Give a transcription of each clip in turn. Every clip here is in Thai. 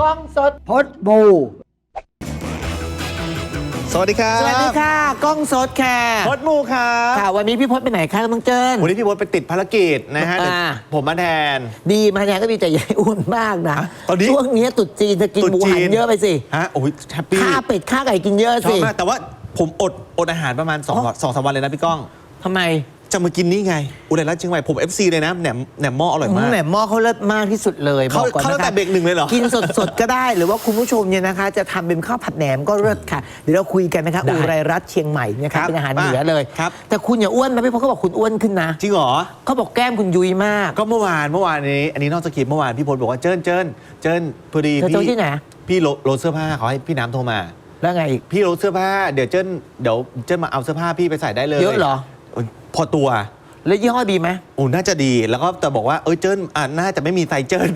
กล้องสด พดบูสวัสดีครับ สวัสดีค่ะ กล้องสดค่ะพดมูครับค่ะ วันนี้พี่พศไปไหนคะน้องเจิ้น วันนี้พี่พดไปติดภารกิจนะฮะอ่า เดี๋ยวผมมาแทน ดีมาเนี่ยก็ดีแต่ใหญ่อ้วนมากนะ ตอนนี้ช่วงนี้ตรุดจีนจะกินหมูหันเยอะไปสิฮะโอ้ยแฮปปี้ข้าเป็ดข้าไก่กินเยอะชอบสิมากแต่ว่าผมอดอดอาหารประมาณ2อ๋อวันสองสามวันเลยนะพี่ก้อง ทำไม จะมากินนี่ไง อุไรรัตน์เชียงใหม่ผม FC เลยนะแหนมแหนมหม้ออร่อยมาก แหม่หม้อเขาเลิศมากที่สุดเลยเขาบอกก่อนเขานะตั้งแต่คะเบรกหนึ่งเลยเหรอ กินสดๆก็ได้หรือว่าคุณผู้ชมเนี่ยนะคะ จะทำเป็นข้าวผัดแหนมก็เลิศค่ะเดี๋ยวเราคุยกันนะคะได้อุไรรัตน์เชียงใหม่นะครัคะบเป็นอาหารมาเหนือเลย ครับ แต่คุณอย่าอ้วนนะพี่เพราะเขาบอกคุณอ้วนขึ้นนะจริงเหรอ เขาบอกแก้มคุณยุยมาก ก็เมื่อวานเมื่อวานนี้ อันนี้นอกสคริปต์เมื่อวานพี่พลบอกว่าเจิ้นเจิ้นเจิ้นพอดีเธอพี่เจอที่ไหน พี่โลโลเสื้อผ้าเขาให้พี่น้ำโทรมา แล้วไงอีก พี่โลเสื้อผ้าเดี๋ยวเจิ้นเดี๋ยวเจิ้นมาเอาเสื้อผ้าพี่ไปใส่ได้เลยเยอะเหรอ พอตัว แล้วยี่ห้อดีไหมโอ้น่าจะดีแล้วก็แต่บอกว่าเอ้ยเจิ้นอ่าน่าจะไม่มีไซส์เจิ้น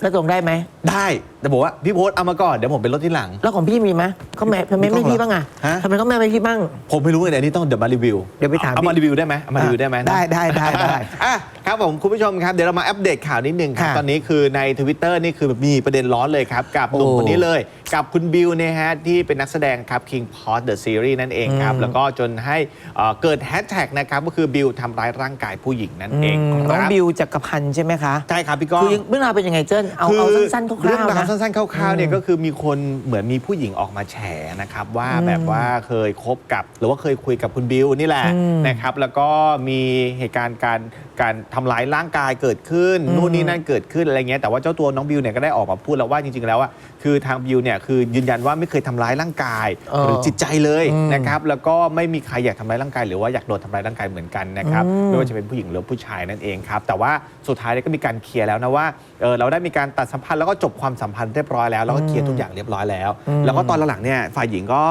แล้วส่งได้ไหม ได้ แต่บอกว่าพี่โพสเอามาก่อนเดี๋ยวผมเป็นรถที่หลัง แล้วของพี่มีไหมเขาแม่ทำไมไม่พี่บ้างอะฮะ ทำไมเขาแม่ไม่พี่บ้าง ผมไม่รู้เลยเดี๋ยวนี้ต้องเดี๋ยวมารีวิวเดี๋ยวไปถามเอามาพี่รีวิวได้ไหมเอามารีวิวได้ไหมนะ ได้ได้ได้ได้ อะครับผมคุณผู้ชมครับเดี๋ยวเรามาอัปเดตข่าวนิดนึงครับค่ะตอนนี้คือใน Twitter นี่คือมีประเด็นร้อนเลยครับ กับหนุ่มโอ้คนนี้เลย กับคุณบิวเนี่ยฮะที่เป็นนักแสดงครับ King p o t the Series นั่นเองครับอืมแล้วก็จนให้เอ่อเกิดแฮชแท็กนะครับ ก็คือบิวทำร้ายร่างกายผู้หญิงนั่นเองอืมคน้องรับบิวจักรพันธ์ใช่ไหมคะ ใช่ครับพี่ก้อง คือเรื่องราวเป็นยังไงเจิ้นเอาเอาสั้นๆคเรื่ร่าวราวๆนะสั้นๆคร่าวๆเนี่ยก็คือมีคนเหมือนมีผู้หญิงออกมาแฉนะครับว่าอืมแบบว่าเคยคบกับ หรือว่าเคยคุยกับคุณบิวนี่แหละอืมนะครับ แล้วก็มีเหตุการณ์การ การทำร้ายร่างกายเกิดขึ้นอืมนู่นนี่นั่นเกิดขึ้นอะไรเงี้ยแต่ว่าเจ้าตัวน้องบิวเนี่ยก็ได้ออกมาพูดแล้วว่าจริงๆแล้วอะคือทางบิวเนี่ยคือยืนยันว่าไม่เคยทำร้ายร่างกาย เออหรือจิตใจเลยอืมนะครับแล้วก็ไม่มีใครอยากทำร้ายร่างกายหรือว่าอยากโดนทำร้ายร่างกายเหมือนกันนะครับอืม ไม่ว่าจะเป็นผู้หญิงหรือผู้ชายนั่นเองครับแต่ว่าสุดท้ายเนี่ยก็มีการเคลียร์แล้วนะว่าเออเราได้มีการตัดสัมพันธ์แล้วก็จบความสัมพันธ์เรียบร้อยแล้วแล้วก็เคลียร์ทุกอย่างเรียบร้อยแล้วอืมแล้วก็ตอนหลังๆเนี่ยฝ่ายหญิงก็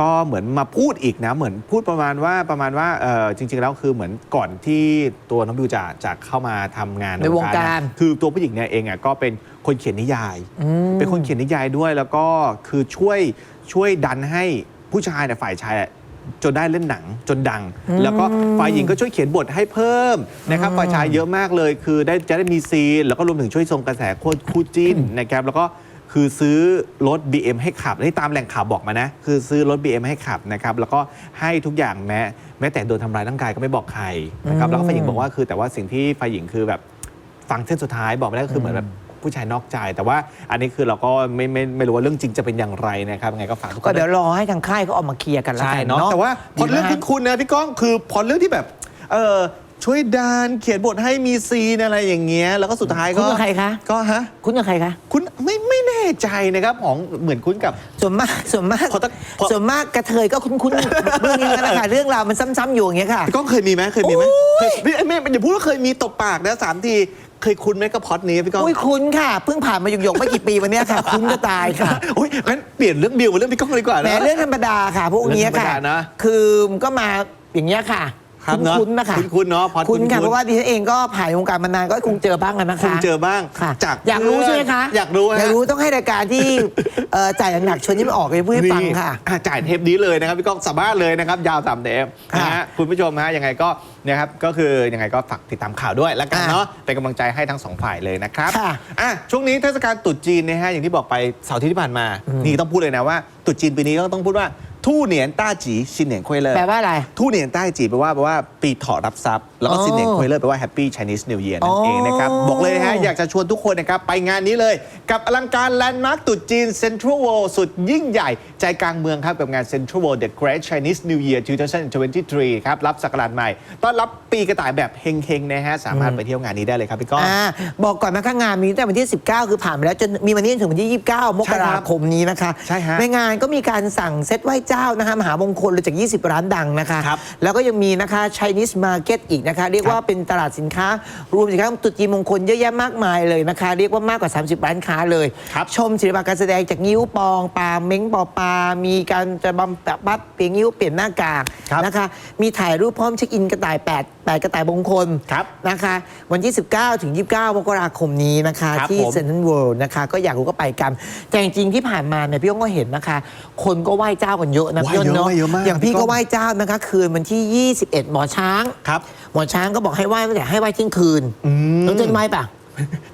ก็เหมือนมาพูดอีกนะเหมือนพูดประมาณว่าประมาณว่าเออจริง ๆ แล้วคือเหมือนก่อนที่ตัวน้องบิวจะจะเข้ามาทำงานในวงการเนี่ยคือตัวผู้หญิงเนี่ยเองอะก็เป็นคนเขียนนิยายอืมเป็นคนเขียนนิยายด้วยแล้วก็คือช่วยช่วยดันให้ผู้ชายเนี่ยฝ่ายชายอะจนได้เล่นหนังจนดังอืมแล้วก็ฝ่ายหญิงก็ช่วยเขียนบทให้เพิ่มนะครับอืมฝ่ายชายเยอะมากเลย คือได้จะได้มีซีนแล้วก็รวมถึงช่วยทรงกระแสโคตรคู่จิ้นนะครับแล้วก็ คือซื้อรถ BM ให้ขับนี่ตามแหล่งข่าวบอกมานะ คือซื้อรถ BM ให้ขับนะครับ แล้วก็ให้ทุกอย่างแม้แม้แต่โดนทำร้ายร่างกายก็ไม่บอกใครนะครับ แล้วก็ฝ่ายหญิงบอกว่าคือแต่ว่าสิ่งที่ฝ่ายหญิงคือแบบฟังเส้นสุดท้ายบอกไม่ได้ก็คือเหมือนแบบผู้ชายนอกใจ แต่ว่าอันนี้คือเราก็ไม่ไม่ไม่รู้ว่าเรื่องจริงจะเป็นอย่างไรนะครับยังไงก็ฝากทุกคนก็เดี๋ยวรอให้ทางค่ายเขาออกมาเคลียร์กันแล้วใช่กันเนาะเนาะแต่ว่าพอเรื่องดีที่มากคุณนะพี่ก้องคือพอเรื่องที่แบบเออช่วยดานเขียนบทให้มีซีนอะไรอย่างเงี้ยแล้วก็สุดท้ายคุก็ณกับใครคะ ก็ฮะ คุณกับใครคะ คุณ ไม่ไม่แน่ใจนะครับของเหมือนคุณกับ ส่วนมากส่วนมากพอตะพอ ส่วนมากกระเทยก็คุ้นๆเรื่องนี้กันนะคะเรื่องราวมันซ้ำๆอยู่อย่างเงี้ยค่ะพี่ก้องเคยมีไหมเคยมีไหมโอ้ยเคยไม่ไม่อย่าพูดว่าเคยมีตบปากนะสามทีเคยคุ้นไหมกับพล็อดนี้พี่ก้อง อุ้ยคุ้นค่ะ เพิ่งผ่านมาหยกๆไม่กี่ปีวันเนี้ยค่ะ คุ้นก็ตายค่ะอุ้ยงั้นเปลี่ยนเรื่องบิวมาเรื่องพี่ก้องเลยดีกว่าแหมนะเรื่องธรรมดาค่ะ พวกเนี้ยค่ะ เรื่องธรรมดานะ คือมันก็มาอย่างเงี้ยค่ะ ครับเนอะคุ้นๆนะคะคุ้นๆเนอะพอคุ้นค่ะคุ้นๆเพราะว่าดิฉันเองก็ผ่านวงการมานานก็คงเจอบ้างอะนะคะคงเจอบ้างค่ะจากอยากรู้เพื่อนใช่ไหมคะอยากรู้ฮะ อยากรู้ต้องให้รายการที่ เอ่อจ่ายหนักๆชวนที่มันออกไปพูดให้ฟังนี่ค่ะอ่จ่ายเทปนี้เลยนะครับพี่ก้องสามารถเลยนะครับ ยาวสามเทปค่ะนะฮะคุณผู้ชมฮะยังไงก็นะครับก็คือยังไงก็ฝากติดตามข่าวด้วยแล้วกันอะเนาะเป็นกำลังใจให้ทั้งสองฝ่ายเลยนะครับค่ะอะช่วงนี้เทศกาลตรุษจีนนะฮะอย่างที่บอกไปเสาร์อาที่ที่ผ่านมา นี่ต้องพูดเลยนะว่าตรุษจีนปีนี้ต้องต้องพูดว่า ทู่เหนียนต้าจีชินเหนียนคุยเลยแปลว่าอะไร ทู่เหนียนต้าจีแปลว่าแปลว่าปีเถาะรับทรัพย์แล้วก็อ๋อซินเหนียนคุยเลยแปลว่าแฮปปี้ Chinese New Year นั่นเองนะครับอ๋อ บอกเลยนะฮะ อยากจะชวนทุกคนนะครับ ไปงานนี้เลย กับอลังการแลนด์มาร์คตรุษจีนเซ็นทรัลเวิลด์สุดยิ่งใหญ่ ใจกลางเมืองครับ กับงาน Central World The Great Chinese New Year 2023 ครับ รับสักราชใหม่ ต้อนรับปีกระต่ายแบบเฮงๆนะฮะสามารถไปเที่ยวงานนี้ได้เลยครับพี่ก้อง อ่าบอกก่อนนะคะงานมีตั้งแต่วันที่ 19 คือผ่านไปแล้วจนมีวันนี้จนถึงวันที่ 29 มกราคมนี้นะคะใช่ฮะ ในงานก็มีการสั่งเซตไหว้เจ้านะคะมหามงคลเลยจาก 20 ร้านดังนะคะ ครับแล้วก็ยังมีนะคะ Chinese Market อีกนะคะ เรียกว่าเป็นตลาดสินค้า รวมสินค้าตรุษจีนมงคลเยอะแยะมากมายเลยนะคะ เรียกว่ามากกว่า 30 ร้านค้าเลย ครับ ชมศิลปะการแสดงจากนิ้วปองปลาเม้งปอปลา มีการจะบำบัดเปลี่ยนนิ้วเปลี่ยนหน้ากากครับนะคะ มีถ่ายรูปพร้อมเช็คอินกระต่าย 8 8 กระต่ายมงคลครับ นะคะ วันที่ 19 ถึง 29 มกราคมนี้นะคะ ครับที่ผม เซนทรัลเวิลด์นะคะ ก็อยากรู้ก็ไปกัน แต่จริงๆที่ผ่านมาเนี่ยพี่ยงก็เห็นนะคะ คนก็ไหว้เจ้ากันเยอะนะไหว้พี่ยงเยอะเนาะไหว้เยอะมากอย่างพี่พี่ก้ก็อง ไหว้เจ้านะคะ คืนวันที่ 21 หมอช้าง ครับ หมอช้างก็บอกให้ไหว้ตั้งแต่ให้ไหว้เที่ยงคืนอืม น้องเจนไหว้ปะ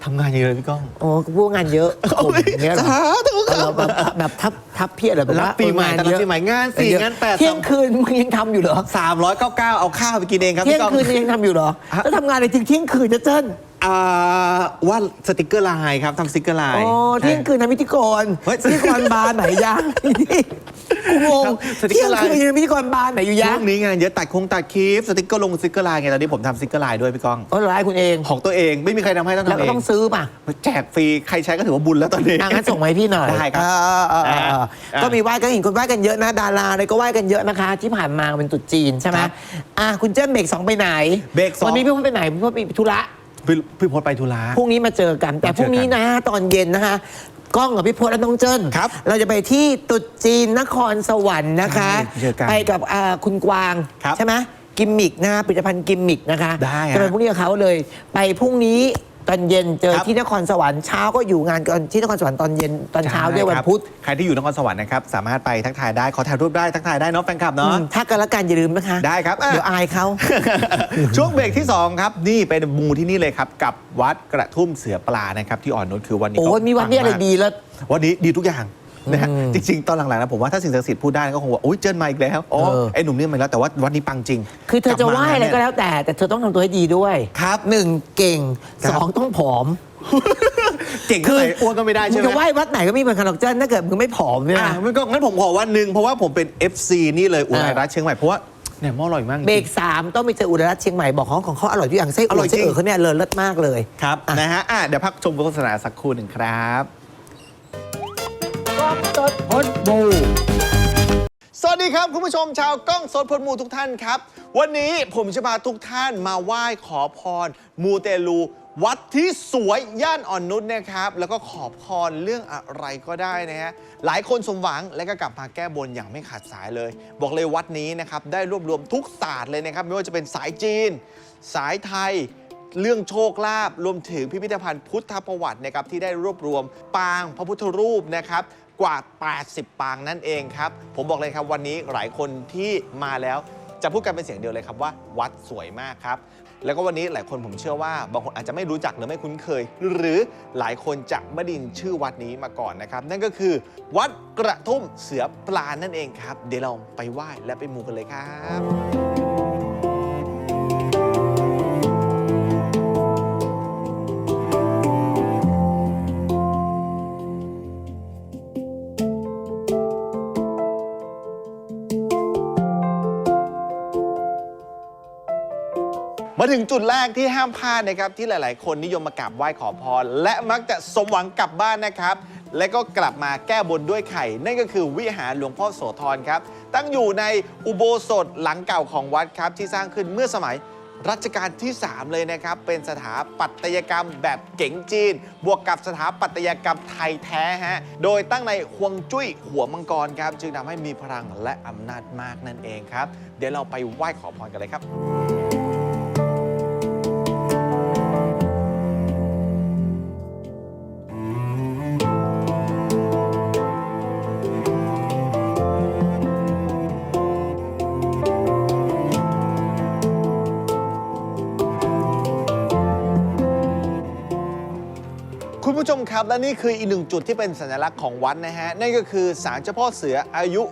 ทำงานเยอะเลยพี่ก้อง โอ้พวกงานเยอะผมอย่างเงี้ยเหรอสาธุคเอารับแบบแบบทับทับเพียรเหรอแบบรับว่าปีใหม่เออแต่รับปีใหม่งานสี่เยอะงานแปด เที่ยงคืนมึงยังทำอยู่เหรอสามร้อยเก้าเก้าเอาข้าวไปกินเองครับเที่ยพี่งก้อง คืนยังทำอยู่เหรอ ฮะแล้วทำงานอะไรถึงเที่ยงคืนจะเจิ้น อ่าว่าสติกเกอร์ไลน์ครับทำสติกเกอร์ไลอ๋น์อเที่ยงคืนทำพิธีกรเฮ้ย พิธีกรบาร์ไหนยังกูงงครับสติ๊กเที่เกยองร์ไลน์คืนยังพิธีกรบาร์ไหนอยู่ยัช่งวงนี้งานเยอะตัดคงตัดคลิปสติกเกอร์ลงสติกเกอร์ไลน์ไงตอนนี้ผมทำสติกเกอร์ไลน์ด้วยพี่ก้องอ๋อเหรอไอ้คุณเอง ของตัวเองไม่มีใครทำให้ต้องแล้วทำก็เอต้องงซื้อป่ะแจกฟรีใครใช้ก็ถือว่าบุญแล้วตอนนี้ อะงั้นส่งมาให้พี่หน่อยได้ครับเออเออเออเอออะก็มีไหว้ก็เห็นคนไหว้กันเยอะนะดาราอะไรก็ไหว้กันเยอะนะคะ ที่ผ่านมาเป็นตรุษจีนใช่ไหมครับอะคุณเจิ้นเบรกสองไปไหนเบรกสอง วันนี้พี่พจน์ไปไหนพี่พจน์ไปธุระ พี่พี่พศไปธุระ พรุ่งนี้มาเจอกัน แต่มาพเจอกันรุ่งนี้นะตอนเย็นนะคะ กล้องกับพี่พจน์และน้องเจิ้นครับเราจะไปที่ตรุษจีนนครสวรรค์นะคะ ใช่เจอกันไปกับอ่าคุณกวาง ครับใช่ไหมกิมมิกนะผลิตภัณฑ์กิมมิกนะคะได้ฮะจะไปพรุ่งนี้กับเขาเลย ไปพรุ่งนี้ ตอนเย็นเจอครับ ที่นครสวรรค์เช้าก็อยู่งานกันที่นครสวรรค์ตอนเย็นตอนเช้าด้วยวันครับพุธ ใครที่อยู่นครสวรรค์นะครับ สามารถไปทักทายได้ขอถ่ายรูปได้ทักทายได้เนาะแฟนคลับอืเนาะมถ้ากันละกันอย่าลืมนะคะได้ครับอะ เดี๋ยวอายเขา ช่วงเบรกที่ 2 ครับ นี่เป็นมูที่นี่เลยครับ กับวัดกระทุ่มเสือปลานะครับ ที่อ่อนนุชคือวันนี้โอ้ยก็มีวัดนี้อะไรปังมากดีแล้ววันนี้ดีทุกอย่าง นะฮะอืมจริงๆ ตอนหลังๆนะผมว่าถ้าสิ่งศักดิ์สิทธิ์พูดได้ก็คงว่าโอ้ยเจิ้นมาอีกแล้วอ๋อเออ ไอ้หนุ่มนี่มาอีกแล้วแต่ว่าวันนี้ปังจริงคือเธอจะไหว้อะไรก็กบมาแล้วแต่ แต่เธอต้องทำตัวให้ดีด้วยครับหนึ่งเก่งครับสองต้องผอม เก่งเท่าไหร่อ้วนก็ไม่ได้มึใช่งไหม จะไหว้วัดไหนก็มีเหมือนกันหรอกเจ้นถ้าเกิดมึงไม่ผอมเนี่ยอะนะมันก็งั้นผมขอวันหนึ่งเพราะว่าผมเป็น FC นี่เลยอุไรรัตน์เชียงใหม่เพราะว่าเนี่ยหม้ออร่อยมากจริง เบรกสามต้องไปเจออุดรรัตน์เชียงใหม่บอกของของเขาอร่อยทุกอย่างไส้อร่อั่อวยไส้จริงเอ๋อเขาเนี่ยเลอเลิศมากเลย ครับอะนะฮะอะเดี๋ยวพักชมโฆษณาสักครู่หนึ่งครับ พดบูสวัสดีครับคุณผู้ชมชาวกล้องสดพลมูทุกท่านครับ วันนี้ผมจะพาทุกท่านมาไหว้ขอพร มูเตลู วัดที่สวยย่านอ่อนนุชนะครับ แล้วก็ขอพรเรื่องอะไรก็ได้นะฮะหลายคนสมหวังและก็กลับมาแก้บนอย่างไม่ขาดสายเลย บอกเลยวัดนี้นะครับได้รวบรวมทุกศาสตร์เลยนะครับ ไม่ว่าจะเป็นสายจีน สายไทยเรื่องโชคลาภรวมถึงพิพิธภัณฑ์พุทธประวัตินะครับที่ได้รวบรวมปางพระพุทธรูปนะครับ กว่า 80 ปางนั่นเองครับ ผมบอกเลยครับวันนี้หลายคนที่มาแล้วจะพูดกันเป็นเสียงเดียวเลยครับว่าวัดสวยมากครับ แล้วก็วันนี้หลายคนผมเชื่อว่า บางคนอาจจะไม่รู้จักหรือไม่คุ้นเคย หรือหลายคนจะไม่ไดยินชื่อวัดนี้มาก่อนนะครับ นั่นก็คือ วัดกระทุ่มเสือปลานั่นเองครับ เดี๋ยวเราไปไหว้และไปมูกันเลยครับ มาถึงจุดแรกที่ห้ามพลาดนะครับที่หลาย ๆ คนนิยมมากราบไหว้ขอพร และมักจะสมหวังกลับบ้านนะครับ และก็กลับมาแก้บนด้วยไข่ นั่นก็คือวิหารหลวงพ่อโสธรครับ ตั้งอยู่ในอุโบสถหลังเก่าของวัดครับ ที่สร้างขึ้นเมื่อสมัยรัชกาลที่ 3 เลยนะครับ เป็นสถาปัตยกรรมแบบเก๋งจีน บวกกับสถาปัตยกรรมไทยแท้ฮะ โดยตั้งในฮวงจุ้ยหัวมังกรครับ จึงทำให้มีพลังและอำนาจมากนั่นเองครับ เดี๋ยวเราไปไหว้ขอพรกันเลยครับ ครับ และนี่คืออีกหนึ่งจุดที่เป็นสัญลักษณ์ของวัดนะฮะ นั่นก็คือศาลเจ้าพ่อเสืออายุ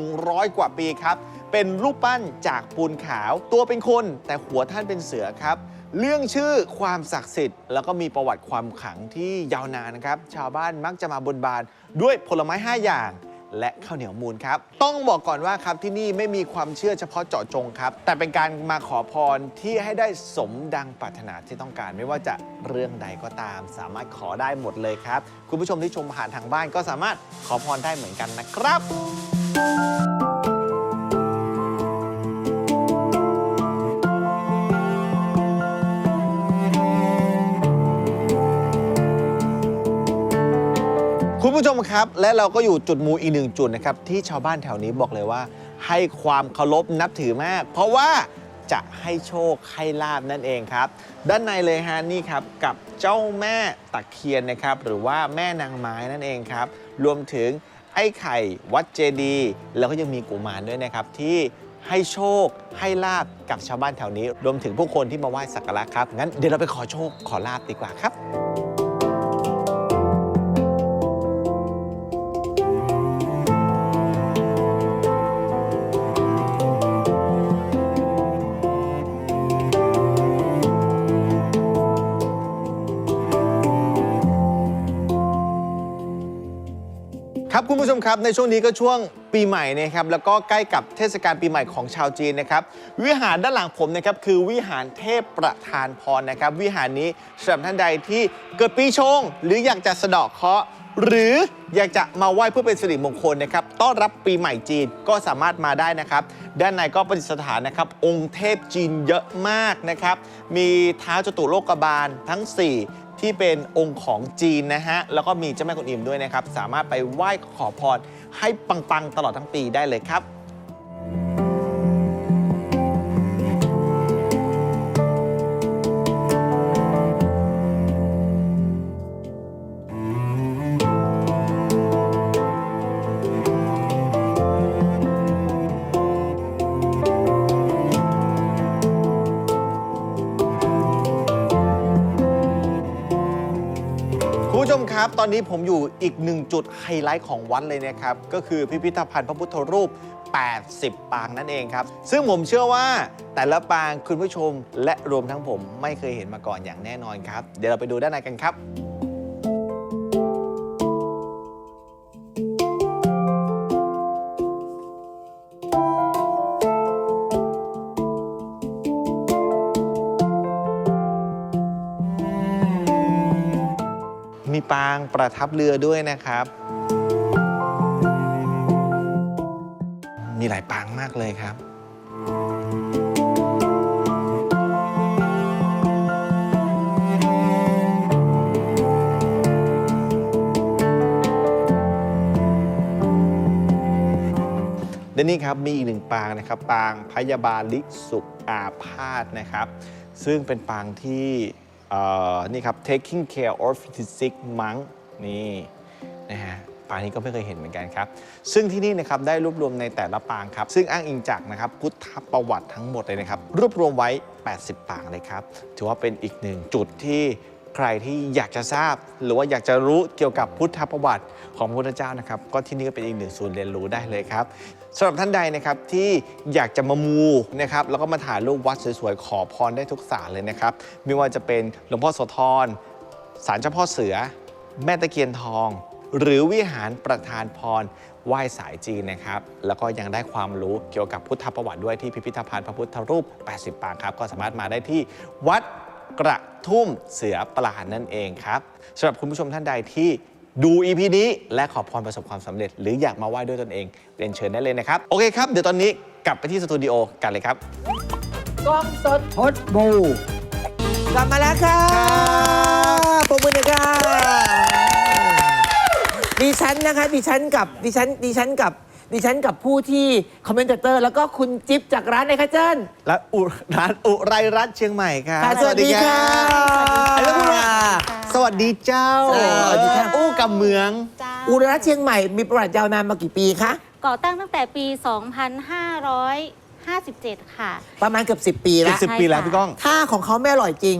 100 กว่าปีครับ เป็นรูปปั้นจากปูนขาว ตัวเป็นคน แต่หัวท่านเป็นเสือครับ เรื่องชื่อความศักดิ์สิทธิ์ แล้วก็มีประวัติความขลังที่ยาวนานนะครับ ชาวบ้านมักจะมาบนบานด้วยผลไม้ 5 อย่าง และข้าวเหนียวมูลครับ ต้องบอกก่อนว่าครับที่นี่ไม่มีความเชื่อเฉพาะเจาะจงครับ แต่เป็นการมาขอพรที่ให้ได้สมดังปรารถนาที่ต้องการไม่ว่าจะเรื่องใดก็ตาม สามารถขอได้หมดเลยครับ คุณผู้ชมที่ชมผ่านทางบ้านก็สามารถขอพรได้เหมือนกันนะครับ คุณผู้ชมครับ และเราก็อยู่จุดมูอีกหนึ่งจุดนะครับ ที่ชาวบ้านแถวนี้บอกเลยว่า ให้ความเคารพนับถือมาก เพราะว่าจะให้โชคให้ลาบนั่นเองครับ ด้านในเลยฮะนี่ครับกับเจ้าแม่ตะเคียนนะครับ หรือว่าแม่นางไม้นั่นเองครับ รวมถึงไอ้ไข่วัดเจดียแล้วก็ยังมีกุมารด้วยนะครับที่ให้โชคให้ลาบกับชาวบ้านแถวนี้ รวมถึงผู้คนที่มาไหว้สักการะครับงั้นเดี๋ยวเราไปขอโชคขอลาบดีกว่าครับ ผู้ชมครับในช่วงนี้ก็ช่วงปีใหม่นะครับแล้วก็ใกล้กับเทศกาลปีใหม่ของชาวจีนนะครับวิหารด้านหลังผมนะครับคือวิหารเทพประธานพรนะครับ วิหารนี้สำหรับท่านใดที่เกิดปีชง หรืออยากจะสะเดาะเคราะห์หรืออยากจะมาไหว้เพื่อเป็นสิริมงคลนะครับต้อนรับปีใหม่จีนก็สามารถมาได้นะครับ ด้านในก็ประดิษฐานนะครับ องค์เทพจีนเยอะมากนะครับ มีท้าวจตุโลกบาลทั้ง 4 ที่เป็นองค์ของจีนนะฮะ แล้วก็มีเจ้าแม่กวนอิมด้วยนะครับ สามารถไปไหว้ขอพรให้ปังๆ ตลอดทั้งปีได้เลยครับ นนี้ผมอยู่อีกหนึ่งจุดไฮไลท์ของวัดเลยนะครับ ก็คือพิพิธภัณฑ์พระพุทธรูป 80 ปางนั่นเองครับ ซึ่งผมเชื่อว่าแต่ละปางคุณผู้ชมและรวมทั้งผมไม่เคยเห็นมาก่อนอย่างแน่นอนครับ เดี๋ยวเราไปดูด้านในกันครับ ปางประทับเรือด้วยนะครับ มีหลายปางมากเลยครับและนี่ครับมีอีกหนึ่งปางนะครับ ปางพยาบาลิสุอาพาธนะครับ ซึ่งเป็นปางที่ นี่ครับ taking care of the sick monk นี่นะฮะปางนี้ก็ไม่เคยเห็นเหมือนกันครับ ซึ่งที่นี่นะครับได้รวบรวมในแต่ละปางครับ ซึ่งอ้างอิงจากนะครับพุทธประวัติทั้งหมดเลยนะครับ รวบรวมไว้ 80 ปางเลยครับ ถือว่าเป็นอีกหนึ่งจุดที่ใครที่อยากจะทราบ หรือว่าอยากจะรู้เกี่ยวกับพุทธประวัติของพระพุทธเจ้านะครับ ก็ที่นี่ก็เป็นอีกหนึ่งศูนย์เรียนรู้ได้เลยครับ สำหรับท่านใดนะครับที่อยากจะมามูนะครับแล้วก็มาถ่ายรูปวัดสวยๆขอพรได้ทุกศาลเลยนะครับไม่ว่าจะเป็นหลวงพ่อโสธรศาลเจ้าพ่อเสือ แม่ตะเคียนทอง หรือวิหารประธานพรไหว้สายจีนนะครับ แล้วก็ยังได้ความรู้เกี่ยวกับพุทธประวัติด้วยที่พิพิธภัณฑ์พระพุทธรูป 80 ปางครับ ก็สามารถมาได้ที่วัดกระทุ่มเสือปรานั่นเองครับสำหรับคุณผู้ชมท่านใดที่ ดู EP นี้และขอพรประสบความสำเร็จ หรืออยากมาไหว้ด้วยตนเองเรียนเชิญได้เลยนะครับ โอเคครับ เดี๋ยวตอนนี้กลับไปที่สตูดิโอกันเลยครับกล้องสดพดบูกลับมาแล้วค่ะปรบมือหน่อยค่ะดิฉันนะคะดิฉันกับดิฉันดิฉันกับดิฉันกับผู้ที่คอมเมนเตอร์ แล้วก็คุณจิ๊บจากร้านไหนคะเจิ้นและอุร้านอุไรรัตน์เชียงใหม่ครับค่ะสวัสดีค่ะแล้วคุณว่า สวัสดีเจ้าสวัสดีค่ะ อู้กับเมืองเจ้าอุรัตน์เชียงใหม่มีประวัติยาวนานมากี่ปีคะ ก่อตั้งตั้งแต่ปี 2557 ค่ะ ประมาณเกือบ 10 ปีแล้ว สิบปีแล้วพี่ก้อง ถ้าของเขาไม่อร่อยจริง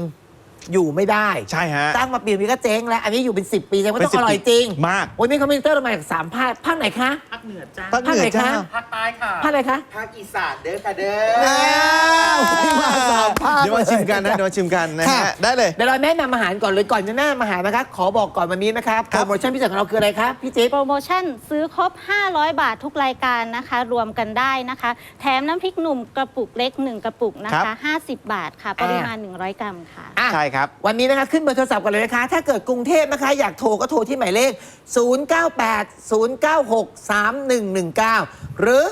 อยู่ไม่ได้ใช่ฮะ ตั้งมาปีนี้ก็เจ๊งแล้ว อันนี้อยู่เป็น 10 ปีแสดงว่าเป็นต้องอร่อย10จริงมากโอ้ยมีคอมเมนเตอร์เรามาจากสามภาคภาคไหนคะ ภาคเหนือภาคไหนเจ้าคะภาคใต้ค่ะภาคไหนคะ ภาคอีสานเด้อค่ะเด้อ้าวมาสามภาคเดี๋ยวมาชิมกันนะเดี๋ยวมาชิมกันนะค่ะ ฮะได้เลย เดี๋ยวเราแนะนำอาหารก่อนเลยก่อนจะแนะนำอาหารนะคะขอบอกก่อนวันนี้นะคะโปรโมชั่นพิเศษของเราคืออะไรคะพี่จิ๊บ โปรโมชั่นซื้อครบ 500 บาททุกรายการนะคะ รวมกันได้นะคะ แถมน้ำพริกหนุ่มกระปุกเล็ก 1 กระปุกนะครัคะ บ50 บาทค่ะ ปริมาณ 100 กรัมค่ะ อะใช่ครับ วันนี้นะคะ ขึ้นเบอร์โทรศัพท์กันเลยนะคะ ถ้าเกิดกรุงเทพนะคะ อยากโทรก็โทรที่หมายเลข 098 096 3119 หรือ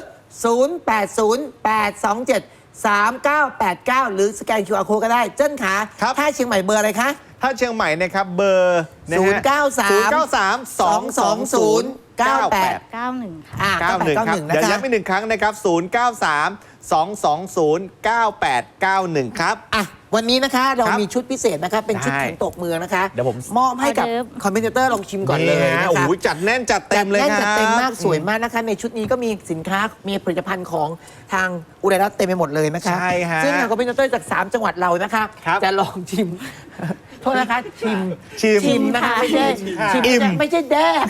080 827 3989 หรือสแกน QR Code ก็ได้ เจิ้นขาครับ ถ้าเชียงใหม่เบอร์อะไรคะ ถ้าเชียงใหม่นะครับเบอร์นะฮะ093 093 220 98 91 ค่ะ อ่า91ครับ91 นะเดี๋ยวคะ ย้ำอีกหนึ่งครั้งนะครับ 093 220 9891 ครับ อะ วันนี้นะคะเราครับมีชุดพิเศษนะคะเป็นชุดได้แข่งตกเมืองนะคะเดี๋ยวผม มอบให้กับออเดิร์ฟ คอมเมนเตอร์ลองชิมก่อนเลยฮนะคะโอ้โหจัดแน่นจัดเต็มเลยจัดคแน่นรับจัดเต็มมากสวยมากนะคะ ในชุดนี้ก็มีสินค้ามีผลิตภัณฑ์ของทางอุไรรัตน์เต็มไปหมดเลยนะคะใช่ฮะซึ่งทางคอมเมนเตอร์จาก 3 จังหวัดเรานะคะ ครับจะลองชิม โทษนะคะชิมชิมชิมนะคะไม่ใช่ชิมอิ่ม ไม่ใช่แดก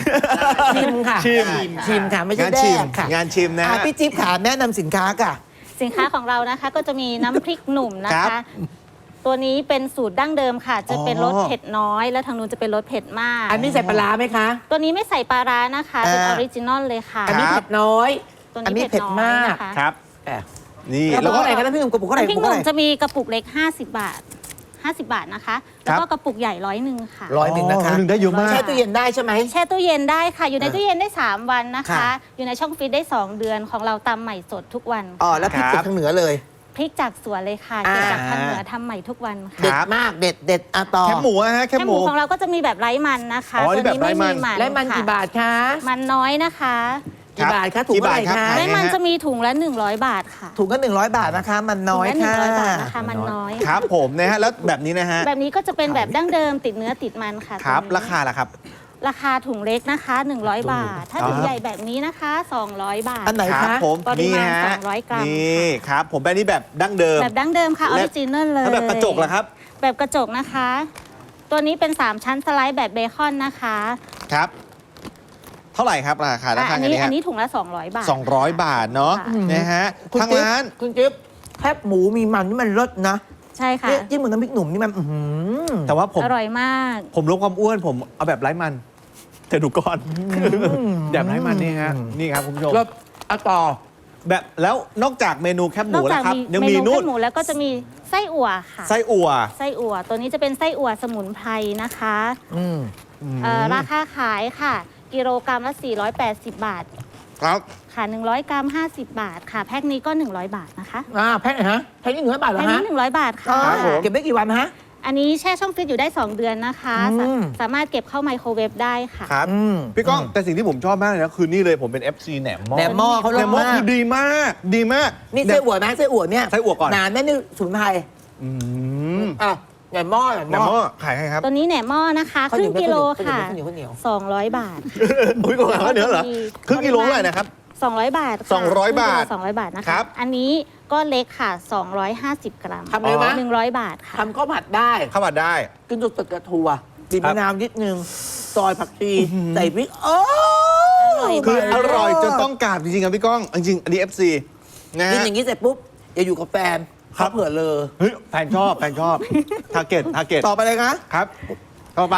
ชิมค่ะชิมชิมค่ะไม่ใช่งานแดชิมกค่ะงานชิมนะ อ่ฮะพี่จิ๊บขาแนะนำสินค้าค่ะ สินค้าของเรานะคะก็จะมีน้ำพริกหนุ่มนะครัคะ บ ตัวนี้เป็นสูตรดั้งเดิมค่ะ จะเป็นอ๋อรสเผ็ดน้อย แล้วทางนู้นจะเป็นรสเผ็ดมาก อันนี้ใส่ปลาร้าไหมคะ ตัวนี้ไม่ใส่ปลาร้านะคะ เป็นออ่าอริจินอลเลยค่ะ อันนี้ครับเผ็ดน้อย ตัวอันนี้นี้เผ็เผ็ดดมากน้อยนะคะครับแอบนี่กระแล้ปุวกก็เท่าไหร่คะน้ำพริกหนุ่มกระปุกเท่าไหร่น้ำพริกกระปุกหเท่านุ่ไหมร่จะมีกระปุกเล็ก 50 บาท 50 บาทนะคะ แล้วก็กระปุกใหญ่ร้อยหนึ่งค่ะร้อยหนึ่งนะคะร้อยหนึ่งได้เยอะมากแช่ตู้เย็นได้ใช่ไหมแช่ตู้เย็นได้ค่ะ อยู่ในตู้เย็นได้ 3 วันนะคะค่ะอยู่ในช่องฟรีซได้ 2 เดือนของเราตำใหม่สดทุกวันอ๋อแล้วพริกครับจากทางเหนือเลย พริกจากสวนเลยค่ะอ่าเก็บจากทางเหนือทำใหม่ทุกวันค่ะ เด็ดมากเด็ดเด็ดอะต่อ แคบหมูอะฮะแคแค่บหหมู มูของเราก็จะมีแบบไร้มันนะคะอ๋อนี่ตัวนี้แบบไร้ไม่มันมีมัน และมันค่ะกี่บาทคะมันน้อยนะคะกี่บาทคะถุงกี่เท่าไหบาทร่ครับ คะขายไร้มันไงฮะจะมีถุงละ 100 บาทค่ะถุงก็หนึ่งร้อยบาทนะคะ มันน้อยถุงละค่ะ100บาทนะคะมันน้อยครับผมนะฮะแล้วแบบนี้นะฮะ แบบนี้ก็จะเป็นแบบดั้งเดิมติดเนื้อติดมันค่ะครับ ตัวนี้ราคาล่ะครับ ราคาถุงเล็กนะคะ 100 บาท ถ้าถุงใหญ่แบบนี้นะคะ 200 บาทอันไหนครัคะผมปรินี่มาณฮะ200 กรัมนี่ครับ ผมแบบนี้แบบดั้งเดิม แบบดั้งเดิมค่ะออและริจินอลเลยแล้วแบบกระจกล่ะครับ แบบกระจกนะคะ ตัวนี้เป็น 3 ชั้นสไลด์แบบเบคอนนะคะ ครับเท่าไหร่ครับราคาราอะคาอันอันนี้นี้อัฮะนนี้ถุงละ 200 บาทสองร้อยบาทเนาะค่ะนะฮะคุณทางจิ๊บร้านคุณจิ๊บแคบหมูมีมันนี่มันรสนะ ใช่ค่ะเนี่ยจิ้มกับน้ำพริกหนุ่มนี่มันอื้อหือแต่ว่าผมอร่อยมาก ผมลดความอ้วนผมเอาแบบไร้มันแต่ดูก่อนแบบไร้มันนี่ฮะนี่ครับคุณผู้ชมรสอะต่อ แบบแล้วนอกจากเมนูแคบหนมูอกแล้จาวกครับ มียังเมมีนูนู่แค่นหมูแล้วก็จะมีไส้อั่วค่ะ ไส้อั่วไส้อั่วตัวนี้จะเป็นไส้อั่วสมุนไพรนะคะอืม เอ่อราคาขายค่ะ กิโลกรัมละ 480 บาท ครับ ค่ะ 100 กรัม 50 บาทค่ะ แพ็คนี้ก็ 100 บาทนะคะ อ่าแพ็คไหนฮะแพ็คนี่หนึ่งร้อยบาทเหรอแพ็คฮะนี้ 100 บาทค่ะอ่าครับผม เก็บได้กี่วันฮะ อันนี้แช่ช่องฟรีซอยู่ได้ 2 เดือนนะคะสาอืม สามารถเก็บเข้าไมโครเวฟได้ค่ะ ครับ อืม พี่ก้องแต่สิ่งที่ผมชอบมากเลยนะคือนี่เลยผมเป็น FC แหนมหม้อแหนมหม้อเขาแหนเลิศมหม้อมาคืก อดีมาก ดีมาก นี่ไส้อั่วไหมไส้อั่วเนี่ยไส้อั่วก่อนนานไหมนี่สมุนไพรอืมอะแหนมหม้อแหนมแหนหมม้หอม้อขายให้ครับตัวนี้แหนมหม้อนะคะข้าวคเหนีรึ่ยวงกิโลข้าวค่ะเหนียวข้าวเหนียว 200 บาท อุ้ยกว่าเนื้อเหรอครึ่งกิโลเท่าไหร่นะครับ 200 บาทค่ะ200บาทครึ่งกิโล200 บาทนะครัคะ บ อันนี้ก็เล็กค่ะ 250 กรัมทำเลยไหม100บาทค่ะ ทำข้าวผัดได้ข้าวผัดได้ กินสดๆกับถั่วบีบครับมะนาวนิดนึง ซอยผักชีใส่พริกโอ้อร่อยคืออร่อยจนต้องกราบจริงๆครับพี่ก้อง จริงๆอันนี้ FC นะกินฮะ อย่างนี้เสร็จปุ๊บ อย่าอยู่กับแฟนครับเขาเผื่อเลย เฮ้ยแฟนชอบแฟนชอบทาร์เก็ตทาร์เก็ตต่อไปเลยนะครับ ต่อไป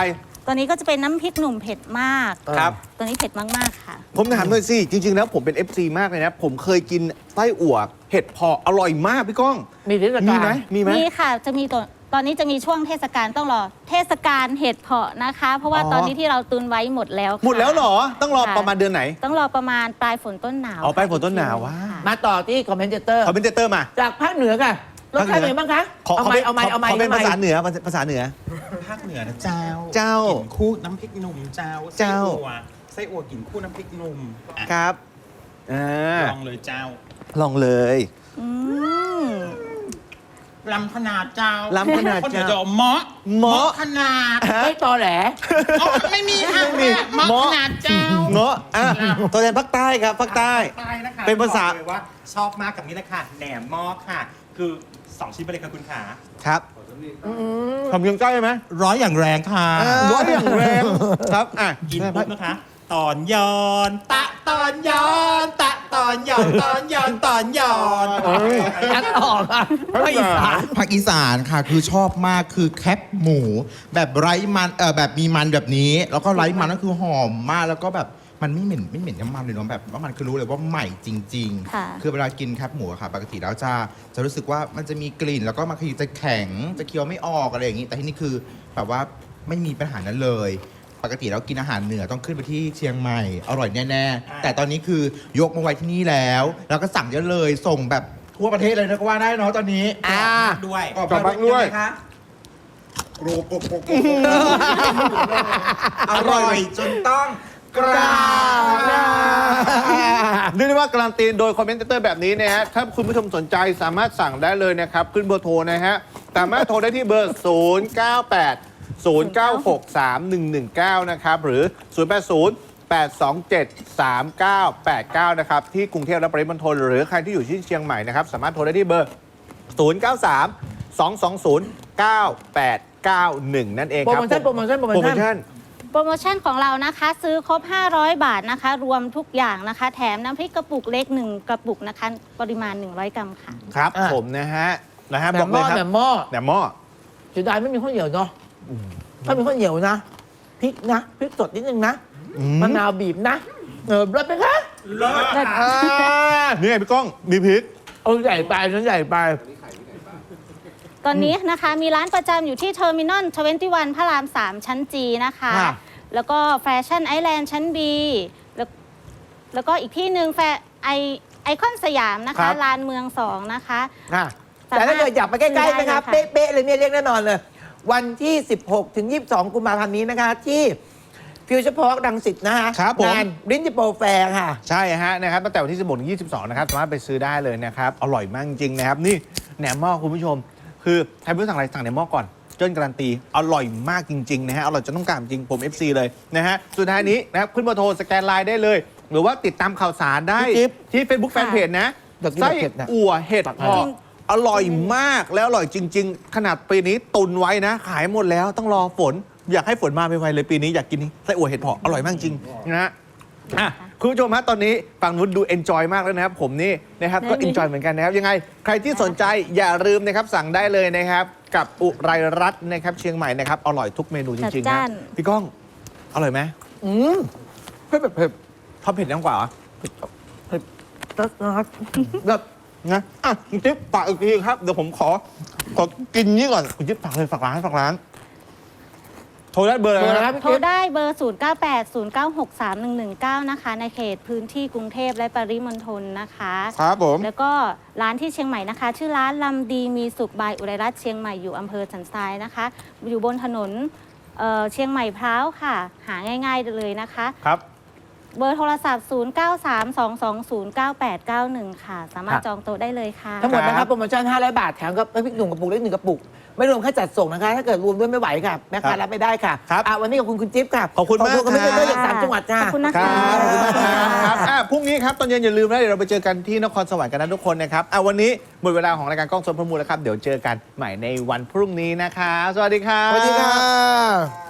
ตัวนี้ก็จะเป็นน้ำพริกหนุ่มเผ็ดมาก ครับ ตัวนี้เผ็ดมากๆค่ะ ผมถามหน่อยสิ จริง ๆ แล้วผมเป็น FC มากเลยนะ ผมเคยกินไส้อั่วเห็ดเพาะอร่อยมากพี่ก้อง มีเทศมีกาลไหมมีไหมนี่ค่ะจะมีตัวตอนนี้จะมีช่วงเทศกาลต้องรอเทศกาลเห็ดเพาะนะคะ เพราะว่าอ๋อ ตอนนี้ที่เราตุนไว้หมดแล้วค่ะ หมดแล้วเหรอ ต้องรอค่ะ ประมาณเดือนไหน ต้องรอประมาณปลายฝนต้นหนาวอ๋อปลายฝนค่ะต้นหนาวอีกทีว้าค่ะมาต่อที่คอมเมนเตอร์คอมเมนเตอร์มา จากภาคเหนือค่ะรสชาติเป็นไงบ้างคะขอเอาขอไม้เป็นเอาไม้เอาไม้ขอเป็นไม้ภาษาเหนือภาษาเหนือภาคเหนือนะเจ้าเจ้ากินคู่น้ำพริกหนุ่มเจ้าเจ้า ไส้อั่วไส้อั่วกินคู่น้ำพริกหนุ่มอะครับอ่าลองเลยเจ้าลองเลยอืม ลำขนาดเจ้าลำขนาดคนเดี๋ยวเจ้าจะเหมาะเหมาะ ขนาดไม่ตอแหล อ๋อไม่มีค่ะไม่มีเหมาะเหมาะขนาดเจ้า เงาะอะตัวแทนภาคใต้ครับภาคใต้ ใต้นะคะเป็นภาษา บอกเลยว่าชอบมากกับนี้เลยค่ะแหนมหม้อค่ะ คือสองชิ้นไปเลยค่ะคุณขา ครับ ทำยังใกล้ไหมร้อยอย่างแรงค่ะ ร้อยอย่างแรงครับอะกินปุ๊บนะคะ ตอนย้อน ตะตอนย้อน ตะตอนย้อน ตอนย้อนตอนย้อนอันออกอะไม่อีสานภาคอีสานค่ะคือชอบมากคือแคปหมู แบบไร้มันเออแบบมีมันแบบนี้ แล้วก็ไร้มันก็คือหอมมากแล้วก็แบบ มันไม่เหม็นไม่เหม็นน้ำมันเลยเนาะแบบว่ามันคือรู้เลยว่าใหม่จริง ค่ะ ๆ คือเวลากินแคปหมูอะค่ะ ปกติแล้วจะจะรู้สึกว่ามันจะมีกลิ่น แล้วก็มันคือจะแข็งจะเคี้ยวไม่ออกอะไรอย่างนี้ แต่ที่นี่คือแบบว่าไม่มีปัญหานั้นเลย ปกติแล้วกินอาหารเหนือต้องขึ้นไปที่เชียงใหม่อร่อยแน่ๆ แต่ตอนนี้คือยกมาไว้ที่นี่แล้ว แล้วก็สั่งเยอะเลยส่งแบบทั่วประเทศเลยนะก็ว่าได้เนาะตอนนี้อ่า ด้วยออกกลับบ้านด้วยงไงคะโรกโกโกโกอร่อยจนต้องก ราบเรียกได้ว่าการันตีโดยคอมเมนเตอร์แบบนี้นะฮะ ถ้าคุณผู้ชมสนใจสามารถสั่งได้เลยนะครับ ขึ้นเบอร์โทรนะฮะ สามารถโทรได้ที่เบอร์ 098 096 3119 นะครับ หรือ 080 827 3989 นะครับ ที่กรุงเทพและปริมณฑลหรือใครที่อยู่ที่เชียงใหม่นะครับ สามารถโทรได้ที่เบอร์ 093 220 9891 นั่นเองครับโปรโมชั่นโปรโมชั่นโปรโมชั่น โปรโมชั่น โปรโมชั่นของเรานะคะ ซื้อครบ 500 บาทนะคะ รวมทุกอย่างนะคะ แถมน้ำพริกกระปุกเล็ก 1 กระปุกนะคะ ปริมาณ 100 กรัมค่ะ ครับอะ ผมนะฮะนะฮะแหนบอกมหเลม้อยครับแหนมหม้อแหนมหม้อเสียดายไม่มีข้าวเหนียวเนาะถ้ามีข้าวเหนียวนะพริกนะพริกสดนิดนึงนะมะนาวบีบนะเออรสไหมคะอ่านี่ไงพี่ก้องมีพริกเอาใหญ่ไปนั้นใหญ่ไป ตอนนี้นะคะมีร้านประจำอยู่ที่เทอร์มินอล21พระราม 3 ชั้นจีนะคะค่ะ แล้วก็แฟชั่นไอแลนด์ชั้น B แล้วแล้วก็อีกที่หนึ่งแฟไอไอคอนสยามนะครัคะบ ลานเมือง2นะคะค่ะแต่ถ้าเกิดอยากไปใกล้ๆนะคะได้เลยค่ะ เป๊ะๆเลยเนี่ยเรียกแน่นอนเลย วันที่ 16 ถึง 22 กุมภาพันธ์นี้นะคะ ที่ฟิวเจอร์พาร์คดังสิตนะคะครับผม งานรินจิโปรแฟร์ค่ะ ใช่ฮะนะครับตั้งแต่วันที่16ถึง22 นะครับ สามารถไปซื้อได้เลยนะครับ อร่อยมากจริงๆนะครับ นี่แหนมหม้อคุณผู้ชม คือใครไม่รู้สั่งอะไรสั่งแหนมหม้อก่อน เจิ้นการันตี อร่อยมากจริง ๆ นะฮะ อร่อยจนต้องการจริงผม FC เลยนะฮะ สุดท้ายนี้นะครับขึ้นมาโทรสแกนไลน์ได้เลย หรือว่าติดตามข่าวสารได้พี่จิ๊บที่ Facebook แฟนเพจนะอยากกินไส้แบบเผ็ดนะ อั่วเห็ดตักเพให้าะอร่อยมากแล้วอร่อยจริง ๆ ขนาดปีนี้ตุนไว้นะ ขายหมดแล้วต้องรอฝน อยากให้ฝนมาไวๆเลยปีนี้อยากกินไส้อั่วเห็ดเพาะอร่อยมากจริงนะฮะอะ คุณผู้ชมฮะตอนนี้ฝั่งนู้นดูเอนจอยมากแล้วนะครับ ผมนี่นะครับก็ได้เอนจอยเหมือนกันนะครับ ยังไง ใครที่สนใจอย่าลืมนะครับสั่งได้เลยนะครับ กับอุไรรัตน์นะครับ เชียงใหม่นะครับอร่อยทุกเมนูจริงๆจัดนะจ้าน พี่ก้องอร่อยไหมอืมเผ็ดแบบเผ็ดชอบเผ็ดน้ำกว่าเหรอรสนะครับแบบนะอะคุณจิ๊บฝากอีกทีครับเดี๋ยวผมขอขอกินนี่ก่อนคุณจิ๊บฝากเลยฝากร้านฝากร้าน โทรได้เบอร์อะไรเบอร์นะนะพี่โทรกิ๊ฟได้เบอร์ 0980963119 นะคะ ในเขตพื้นที่กรุงเทพและปริมณฑลนะคะ ครับผม แล้วก็ร้านที่เชียงใหม่นะคะ ชื่อร้านลำดีมีสุขบายอุไรรัตน์เชียงใหม่อยู่อำเภอสันทรายนะคะ อยู่บนถนนเอ่อเชียงใหม่พร้าวค่ะ หาง่าย ๆเลยนะคะ ครับ เบอร์โทรศัพท์ 0932209891 ค่ะ สามารถจองโต๊ะได้เลยค่ะ ทั้งหมดนะคครัรับบโปรโมชั่น 500 บาท แถมกับพริกหนุ่มกระปุกเล็กหนึ่งกระปุก ไม่รวมค่าจัดส่งนะคะ ถ้าเกิดรวมด้วยไม่ไหวค่ะ แม่ค้ารับไม่ได้ค่ะครับอะ วันนี้ขอบคุณคุณจิ๊บค่ะขอบคุณมากขอบคุณคุณไม่ครับเจอจากสามจังหวัดค่ะขอบคุณนะคคะรับขอบคุณมากครับอะพรุ่งนี้ครับตอนเย็นอย่าลืมนะเดี๋ยวเราไปเจอกันที่นครสวรรค์กันนะทุกคนนะครับอะวันนี้หมดเวลาของรายการกล้องสดพมูลแล้วครับเดี๋ยวเจอกันใหม่ในวันพรุ่งนี้นะคะสวัสดีครับสวัสดีค่ะ